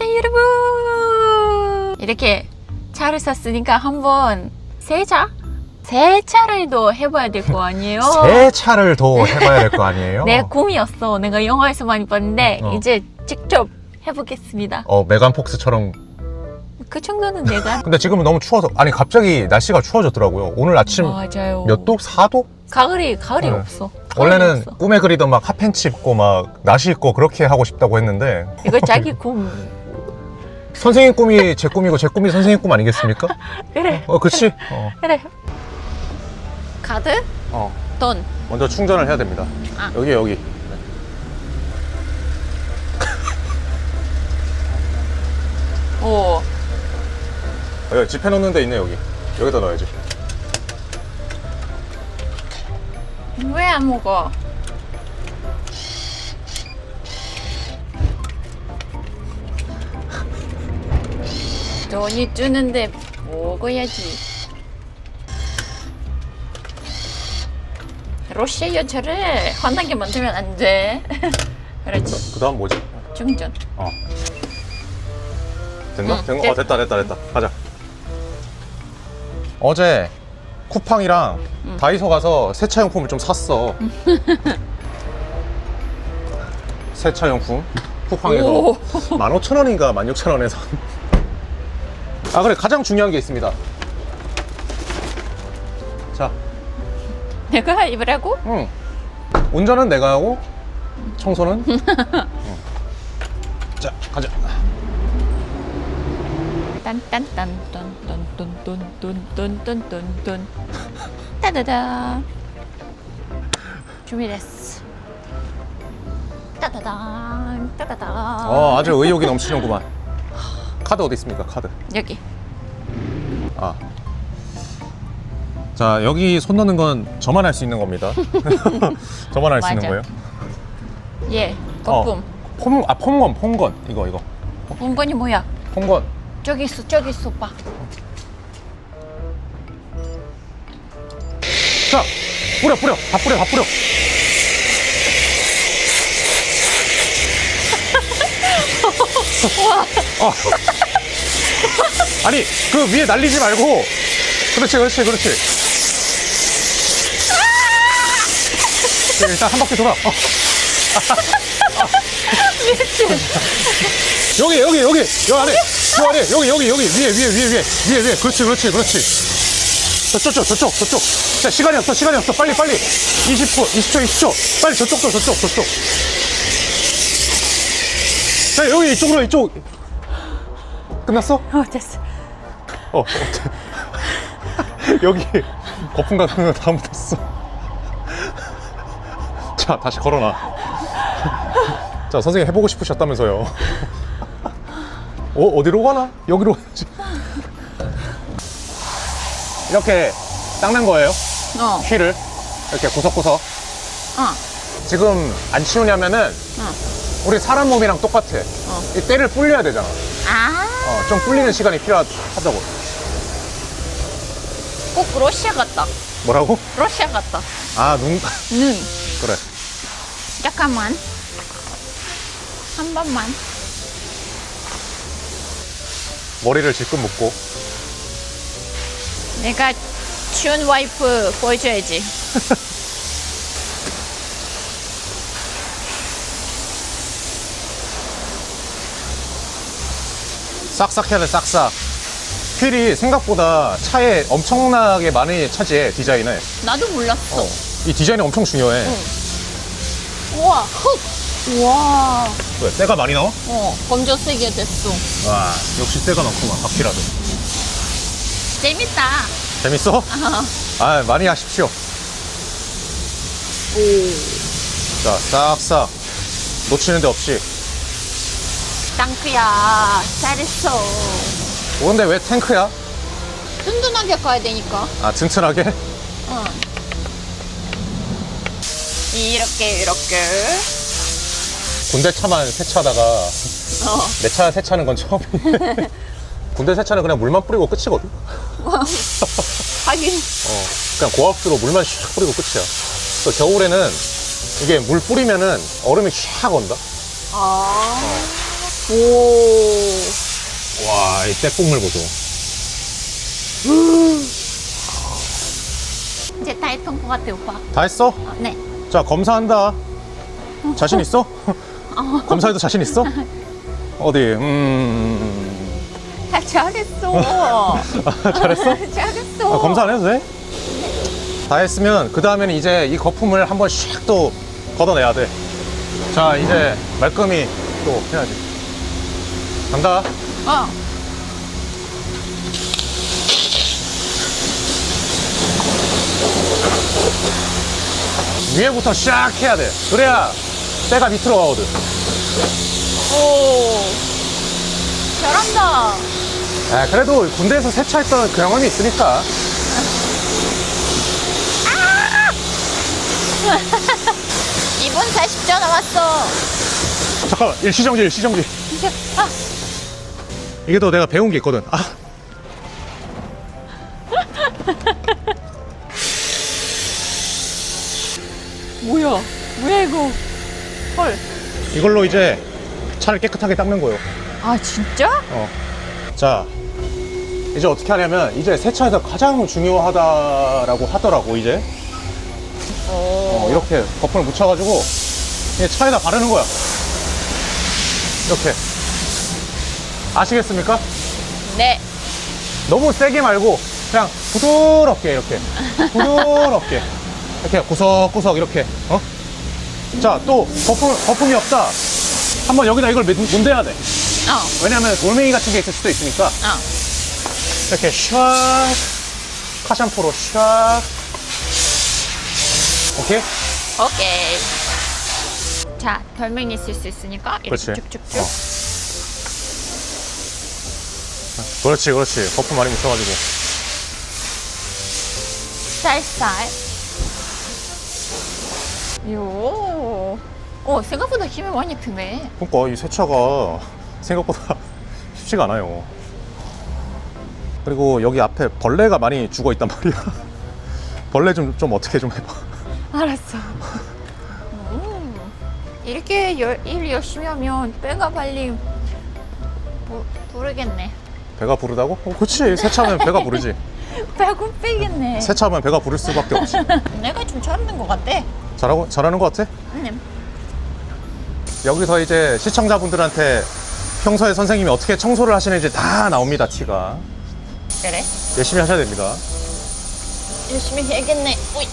안녕하세요 여러분 이렇게 차를 샀으니까 한번 세차? 세차를 더 해봐야 될 거 아니에요? 세차를 더 해봐야 될 거 아니에요? 내 꿈이었어 내가 영화에서 많이 봤는데 어. 이제 직접 해보겠습니다 어 메간 폭스처럼 그 정도는 내가 근데 지금은 너무 추워서 아니 갑자기 날씨가 추워졌더라고요 오늘 아침 맞아요 몇 도? 4도? 가을이 가을이 네. 없어 가을이 원래는 없어. 꿈에 그리던 막 핫팬츠 입고 막 나시 입고 그렇게 하고 싶다고 했는데 이거 자기 꿈 선생님 꿈이 제 꿈이고 제 꿈이 선생님 꿈 아니겠습니까? 그래 어 그치? 어, 그래 카드? 어. 돈 먼저 충전을 해야 됩니다 아. 여기 여기 오. 여기 집해놓는 데 있네 여기 여기다 넣어야지 왜 안 먹어? 돈이 주는데 먹어야지. 러시아 여자를 화나게 만들면 안 돼. 그렇지. 그 다음 뭐지? 중전. 어 됐나? 응, 된 거? 어 됐다 됐다 됐다 가자 어제 쿠팡이랑 다이소 가서 세차용품을 좀 샀어 세차용품 쿠팡에서 오. 15,000원인가 16,000원에서 아 그래 가장 중요한 게 있습니다 자 내가 입으라고? 응. 운전은 내가 하고 청소는 응. 자 가자 딴딴딴딴딴딴딴딴딴딴 따다다 준비됐어 따다당 따다당 어 아주 의욕이 넘치는구만 카드 어디 있습니까 카드 여기 아. 자, 여기 손 넣는 건 저만 할 수 있는 겁니다. 저만 할 수 있는 맞아. 거예요. 예 거품 어. 폼, 아, 폼건, 폼건. 이거, 이거. 거품건이 뭐야 폼건. 저기 있어 저기 있어 봐 자, 뿌려, 뿌려. 다 뿌려, 다 뿌려. 어. 아 니, 그 위에 날리지 말고. 그렇지, 그렇지, 그렇지. 그래, 일단 한 바퀴 돌아. 어. 여기, 여기, 여기, 여기 안에, 저 안에, 여기, 여기, 여기, 위에, 위에, 위에, 위에, 위에, 위에, 그렇지, 그렇지, 그렇지. 저쪽, 저쪽, 저쪽. 자, 시간이 없어, 시간이 없어. 빨리, 빨리. 20분, 20초, 20초. 빨리 저쪽도, 저쪽, 저쪽. 자, 여기 이쪽으로, 이쪽. 끝났어? 어 됐어 어, 어때? 여기 거품 같은 거 다 묻었어. 자, 다시 걸어놔. 자, 선생님 해보고 싶으셨다면서요. 어, 어디로 가나? 여기로 가야지. 이렇게 닦는 거예요. 어 휠을. 이렇게 구석구석. 어. 지금 안 치우냐면은 어. 우리 사람 몸이랑 똑같아. 이 때를 불려야 되잖아. 아, 어, 좀 불리는 시간이 필요하다고. 꼭 러시아 같다. 뭐라고? 러시아 같다. 아, 눈. 눈. 그래. 잠깐만. 한 번만. 머리를 질끈 묶고. 내가 추운 와이프 보여줘야지. 싹싹 해야 돼, 싹싹. 휠이 생각보다 차에 엄청나게 많이 차지해, 디자인을. 나도 몰랐어. 어. 이 디자인이 엄청 중요해. 우와, 흑. 우와. 왜? 때가 많이 나와? 어, 검정색이 됐어. 와, 역시 때가 많구만, 바퀴라도. 재밌다. 재밌어? 아, 많이 하십시오. 오. 자, 싹싹. 놓치는 데 없이. 땅크야. 잘했어. 어, 근데 왜 탱크야? 든든하게 가야 되니까. 아, 튼튼하게? 응. 이렇게, 이렇게. 군대 차만 세차하다가 어. 내 차 세차하는 건 처음이네. 군대 세차는 그냥 물만 뿌리고 끝이거든. 하긴. 어, 그냥 고압수로 물만 슉 뿌리고 끝이야. 또 겨울에는 이게 물 뿌리면은 얼음이 샥 온다. 아. 오. 와, 이 때국물 보소. 이제 다 했던 것 같아 오빠. 다 했어? 어, 네. 자, 검사한다. 자신 있어? 검사해도 자신 있어? 어디, 음. 아, 잘했어. 잘했어? 잘했어. 아, 검사 안 해도 돼? 다 했으면 그 다음에는 이제 이 거품을 한번 샥 또 걷어내야 돼. 자 이제 말끔히 또 해야지. 간다. 어. 위에부터 샥 해야 돼. 그래야 때가 밑으로 가거든. 오. 잘한다. 아, 그래도 군대에서 세차했던 경험이 있으니까. 2분 40초 남았어. 잠깐만 일시정지 일시정지. 아. 이게 또 내가 배운 게 있거든. 아. 뭐야? 뭐야 이거? 헐. 이걸로 이제 차를 깨끗하게 닦는 거예요. 아 진짜? 어. 자, 이제 어떻게 하냐면, 이제 세차에서 가장 중요하다라고 하더라고, 이제. 어, 이렇게 거품을 묻혀가지고, 이제 차에다 바르는 거야. 이렇게. 아시겠습니까? 네. 너무 세게 말고, 그냥 부드럽게, 이렇게. 부드럽게. 이렇게 구석구석, 이렇게. 어? 자, 또, 거품, 거품이 없다. 한번 여기다 이걸 문- 문대야 돼. 어. 왜냐면 돌멩이 같은 게 있을 수도 있으니까. 어. 이렇게 샥 카샴푸로 샥 오케이? 오케이. 자, 돌멩이 쓸 수 있으니까 이렇게 그렇지. 쭉쭉쭉. 어. 그렇지 그렇지 거품 많이 묻혀가지고 쌀쌀. 요. 오, 생각보다 힘이 많이 드네. 그러니까 이 세차가 생각보다 쉽지가 않아요 그리고 여기 앞에 벌레가 많이 죽어 있단 말이야 벌레 좀, 좀 어떻게 좀 해봐 알았어. 음, 이렇게 열, 일 열심히 하면 배가 빨리 부, 부르겠네. 배가 부르다고? 어, 그렇지 세차하면 배가 부르지 배가 빼겠네. 세차하면 배가 부를 수밖에 없지 내가 좀 잘하는 것 같아. 잘하고, 잘하는 것 같아? 음, 여기서 이제 시청자분들한테 평소에 선생님이 어떻게 청소를 하시는지 다 나옵니다, 티가. 그래? 열심히 하셔야 됩니다. 열심히 해야겠네. 오이.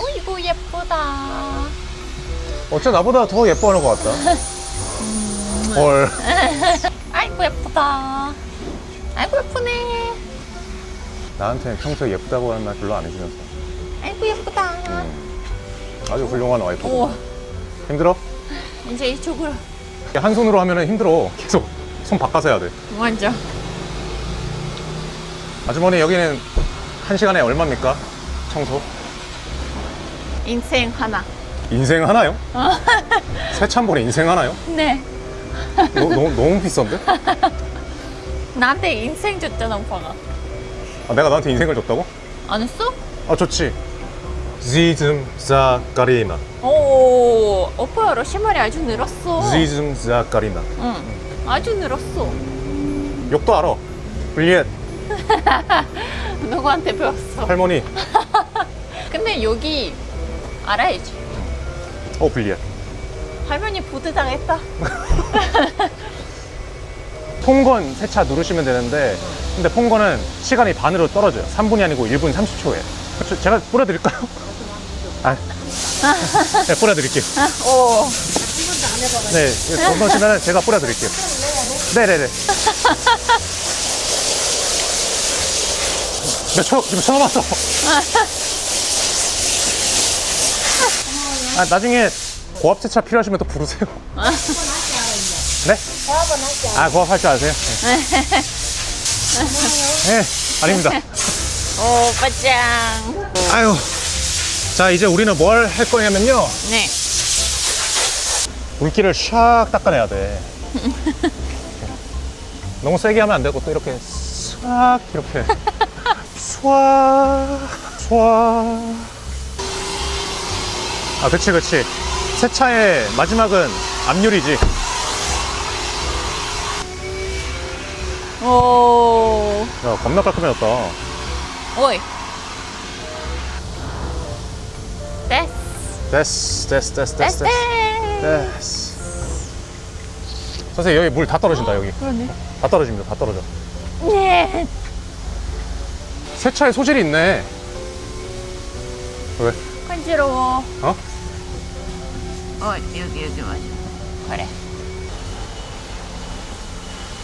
어이구 예쁘다. 어째 나보다 더 예뻐하는 것 같다. 헐. 아이고 예쁘다. 아이고 예쁘네. 나한테 평소에 예쁘다고 하는 말 별로 안 해주면서. 아이고 예쁘다. 아주 훌륭한 와이프. 오, 힘들어? 이제 이쪽으로 한 손으로 하면 힘들어. 계속 손 바꿔서 해야 돼. 먼저. 아주머니, 여기는 한 시간에 얼마입니까? 청소? 인생 하나. 인생 하나요? 세차 한 번에 인생 하나요? 네. 너, 너, 너무 비싼데? 나한테 인생 줬잖아 오빠가. 아, 내가 너한테 인생을 줬다고? 안 했어? 아, 좋지. 지즘 자카리나. 오, 오빠 러시말이 아주 늘었어. 지즘 자카리나. 응, 아주 늘었어. 욕도 알아. 블리엣 누구한테 배웠어? 할머니. 근데 여기 알아야지. 어 블리엣. 할머니 보드 당했다. 폰건 세차 누르시면 되는데 근데 폰건은 시간이 반으로 떨어져요. 3분이 아니고 1분 30초에. 제가 뿌려드릴까요? 아, 네, 뿌려드릴게요. 오, 네, 돈 넣으시면 제가 뿌려드릴게요. 네네네. 몇 초, 몇 초 남았어. 아, 나중에 고압 세차 필요하시면 또 부르세요. 네? 아, 고압 할 줄 아세요? 네. 네, 아닙니다. 오, 빠짱. 아유. 자, 이제 우리는 뭘 할 거냐면요. 네. 물기를 샥 닦아내야 돼. 너무 세게 하면 안 되고 또 이렇게 싹 이렇게 쏴 쏴. 아, 그치, 그치. 세차의 마지막은 앞유리지. 오. 야 겁나 깔끔해졌다 오이. 됐어 됐어 됐어 됐어. 됐어 됐어 선생님 여기 물 다 떨어진다 여기 그러네. 다 떨어집니다 다 떨어져 네. 세차에 소질이 있네 왜? 간지러워. 어? 어, 여기, 여기 맞아. 그래.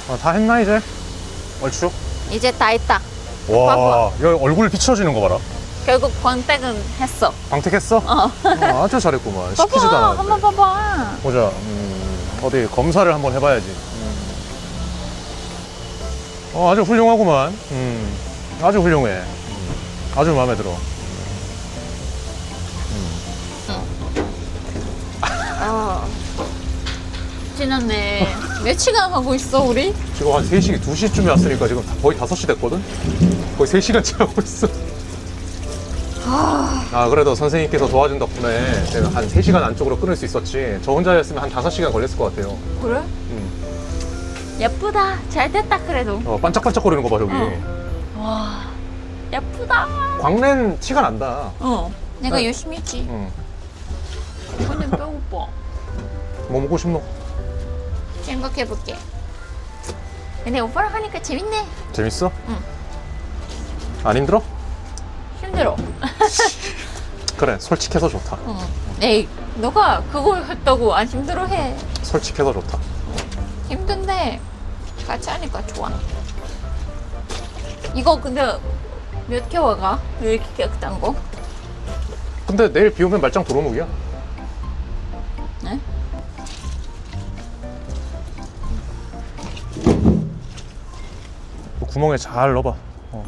아, 다 했나 이제? 얼추? 이제 다 했다. 와 여기 얼굴 비춰지는 거 봐라 결국 광택은 했어. 광택했어? 어. 어, 아주 잘했구만 시키지도 봐봐, 않았는데 한번 봐봐. 보자 음, 어디 검사를 한번 해봐야지 음. 어 아주 훌륭하구만 음, 아주 훌륭해 음, 아주 마음에 들어 어. 지났네. 몇 시간 하고 있어, 우리? 지금 한 3시, 2시쯤에 왔으니까 지금 다- 거의 5시 됐거든? 거의 3시간째 하고 있어 아 그래도 선생님께서 도와준 덕분에 제가 한 3시간 안쪽으로 끊을 수 있었지 저 혼자였으면 한 5시간 걸렸을 것 같아요 그래? 음. 예쁘다. 잘 됐다, 그래도. 어, 반짝반짝거리는 거 봐 저기 어. 와, 예쁘다. 광낸 티가 난다 어. 내가 네. 열심히 했지. 응. 오늘 배고파. 뭐 먹고 싶노? 생각해볼게. 근데 오빠랑 하니까 재밌네. 재밌어? 응. 안 힘들어? 힘들어. 그래 솔직해서 좋다 어. 에이, 너가 그거 했다고 안 힘들어 해. 솔직해서 좋다 힘든데 같이 하니까 좋아. 이거 근데 몇 개월 가? 왜 이렇게 깨끗한 거? 근데 내일 비 오면 말짱 도루묵이야 구멍에 잘 넣어봐 어.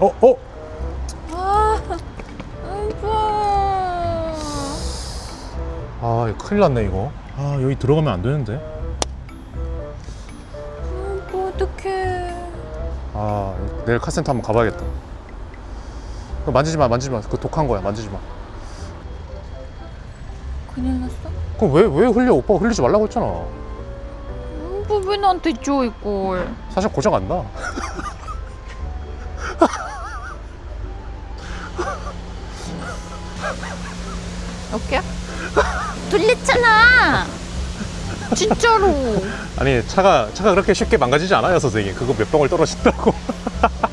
어? 어? 아, 아이고. 아 이거 큰일 났네 이거 아 여기 들어가면 안 되는데 아이고, 어떡해. 아 내일 카센터 한번 가봐야겠다 그거 만지지 마 만지지 마그 독한 거야 만지지 마 큰일 났어? 그럼 왜, 왜 흘려 오빠가 흘리지 말라고 했잖아 음, 뭐왜 나한테 줘, 이걸. 사실 고장 안 나. 오케이? 돌렸잖아! 진짜로. 아니 차가 차가 그렇게 쉽게 망가지지 않아요 선생님. 그거 몇 방울 떨어진다고.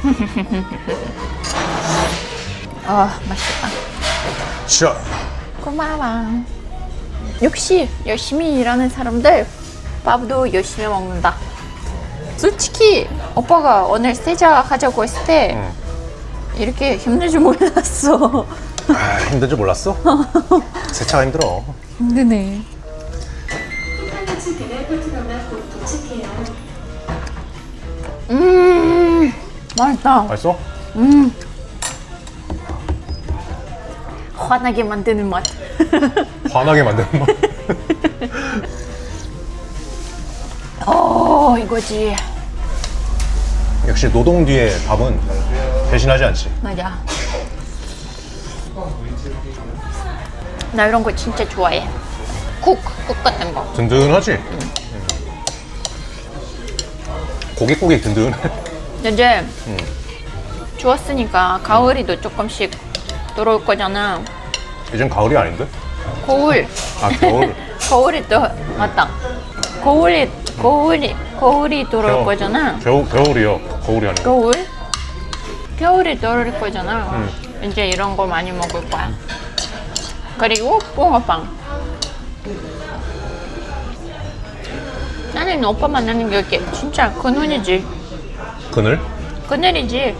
아, 맛있다. 자 고마워. 역시 열심히 일하는 사람들 밥도 열심히 먹는다. 솔직히 오빠가 오늘 세자 하자고 했을 때 응. 이렇게 힘들 줄 몰랐어. 아, 힘든 줄 몰랐어? 세차가 힘들어. 힘드네. 음, 맛있다. 맛있어? 음. 화나게 만드는 맛. 화나게 만드는 맛. 어, 이거지. 역시 노동 뒤에 밥은 배신하지 않지. 맞아. 나 이런 거 진짜 좋아해. 국, 국 같은 거. 든든하지. 고깃고깃 든든해. 이제 음. 좋았으니까 가을이도 조금씩 들어올 거잖아. 이젠 가을이 아닌데? 거울, 아 겨울. 거울이 또 맞다. 거울이 거울이 거울이 들어올 겨울. 거잖아. 겨울 겨울이요. 거울이 아니고. 겨울? 겨울이 들어올 거잖아. 음. 이제 이런 거 많이 먹을 거야. 그리고 붕어빵. 나는 오빠 만나는 게 진짜 그눈이지. 그늘? 그늘이지.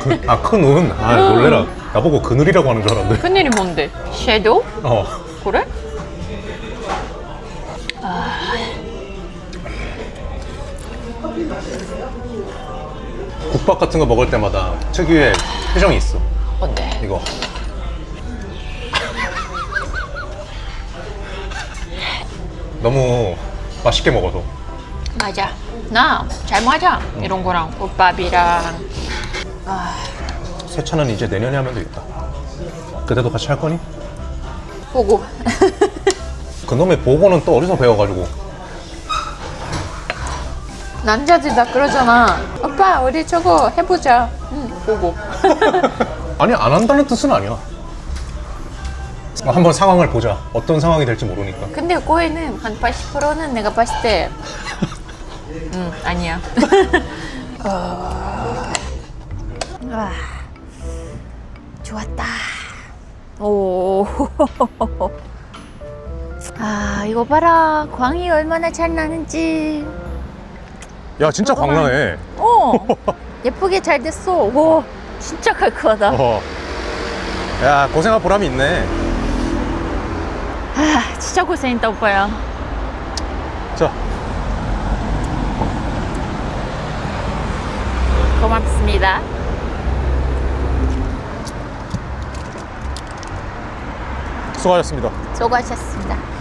그, 아, 큰 눈. 아, 놀래라. 나보고 그늘이라고 하는 줄 알았는데. 그늘이 뭔데? 섀도우? 어. 그래? 국밥 같은 거 먹을 때마다 특유의 표정이 있어. 어때? 이거. 너무 맛있게 먹어서. 맞아. 나 잘 맞아. 이런 거랑 국밥이랑 세차는 이제 내년에 하면 되겠다. 그때도 같이 할 거니? 보고. 그놈의 보고는 또 어디서 배워가지고. 남자들 다 그러잖아. 오빠, 우리 저거 해보자. 응, 보고. 아니, 안 한다는 뜻은 아니야. 한번 상황을 보자. 어떤 상황이 될지 모르니까. 근데 그거에는 한 80%는 내가 봤을 때, 음, 아니야. 어... 아, 좋았다. 오. 아, 이거 봐라. 광이 얼마나 잘 나는지. 야, 진짜 광나네. 어, 예쁘게 잘 됐어. 오, 진짜 깔끔하다. 어. 야, 고생한 보람이 있네. 아, 진짜 고생했다, 오빠야. 자, 고맙습니다. 수고하셨습니다. 수고하셨습니다.